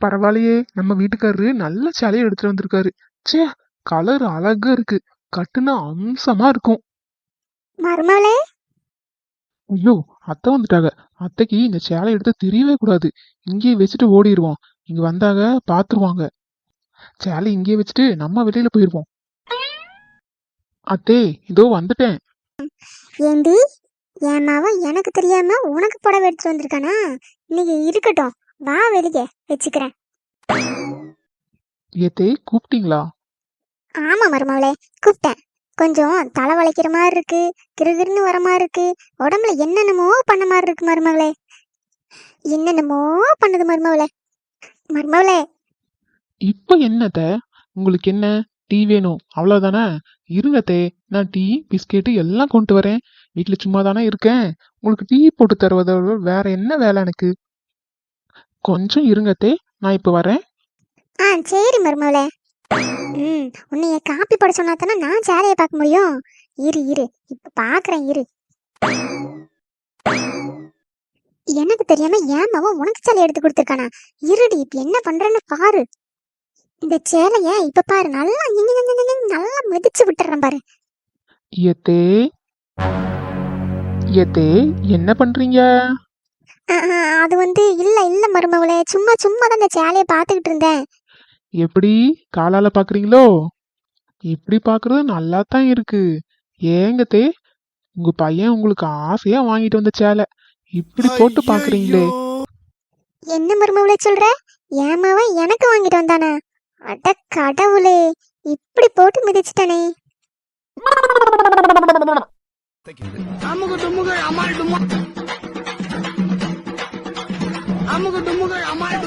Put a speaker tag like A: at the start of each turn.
A: பரவாயில்லையே நம்ம வீட்டுக்காரரு நல்ல சேலையை எடுத்துட்டு வந்திருக்காரு. ச்சே கலர் அழகா இருக்கு கட்டுனா அம்சமா இருக்கும்.
B: மருமவளே
A: ஐயோ அத்தை வந்துட்டாங்க. அத்தைக்கு இந்த சேலை எடுத்து தெரியவே கூடாது. இங்கேயே வச்சுட்டு ஓடிடுவோம் இங்க வந்தாங்க பாத்துருவாங்க. சேலை இங்கேயே வச்சுட்டு நம்ம வெளியில போயிருவோம். அத்தே இதோ வந்துட்டேன்.
B: ஏண்டி? என் மவன் எனக்கு தெரியாம உனக்கு புடவை எடுத்துட்டு வந்திருக்கானா? இன்னைக்கு இருக்கட்டும். வா வெளியே வச்சுக்கிறேன்.
A: ஏத்தே கூப்பிட்டீங்களா?
B: ஆமா மருமவளே கூப்பிட்டேன். கொஞ்சம் தலை வளைக்கிற மாதிரி இருக்கு கிறுகிறுன்னு வர மாதிரி இருக்கு உடம்புல என்னென்னமோ பண்ண மாதிரி இருக்கு மருமவளே என்னென்னமோ பண்ணுது மருமவளே மருமவளே
A: இப்ப என்னத்த உங்களுக்கு என்ன? டீ வேணும் அவ்வளவுதானே? இருங்கத்தே நான் டீ பிஸ்கெட்டு எல்லாம் கொண்டு வரேன். வீட்டுல சும்மா தானே இருக்கேன். உங்களுக்கு டீ போட்டு தருவதோட வேற என்ன வேலை எனக்கு? கொஞ்சம் இருங்கத்தே நான் இப்ப வரேன்.
B: ஆ சரி மருமவளே ம் உன்னைய காப்பி போட சொன்னா தானே நான் சேலையை பார்க்க முடியும்? இரு இரு இப்ப பாக்குறேன் இரு. எனக்கு தெரியாம ஏன் மவன் உனக்கு சேலை எடுத்து கொடுத்துருக்கானா? இருடி இப்ப என்ன பண்றேன்னு பாரு. இந்த சேலைய இப்ப பாரு நல்லா நல்லா மிதிச்சு விட்டுறேன் பாரு.
A: ஏத்தே ஏத்தே என்ன பண்றீங்க?
B: அது வந்து மருமவளே சும்மா சும்மா தான் இந்த சேலையை பார்த்துக்கிட்டு இருந்தேன்.
A: எப்படி? காலால பாக்குறீங்களோ இப்படி பாக்குறது நல்லா தான் இருக்கு ஏங்கத்தே உங்க பையன் உங்களுக்கு ஆசையா வாங்கிட்டு வந்த சேலை. இப்படி போட்டு பாக்குறீங்களே
B: என்ன மருமவளே சொல்ற? ஏமாவன் எனக்கு வாங்கிட்டு வந்தானா? அட கடவுளே இப்படி போட்டு மிதிச்சிட்டானே.
C: அமுகு டுமுகு அமால் டுமால் அமுகு டுமுகு அமால்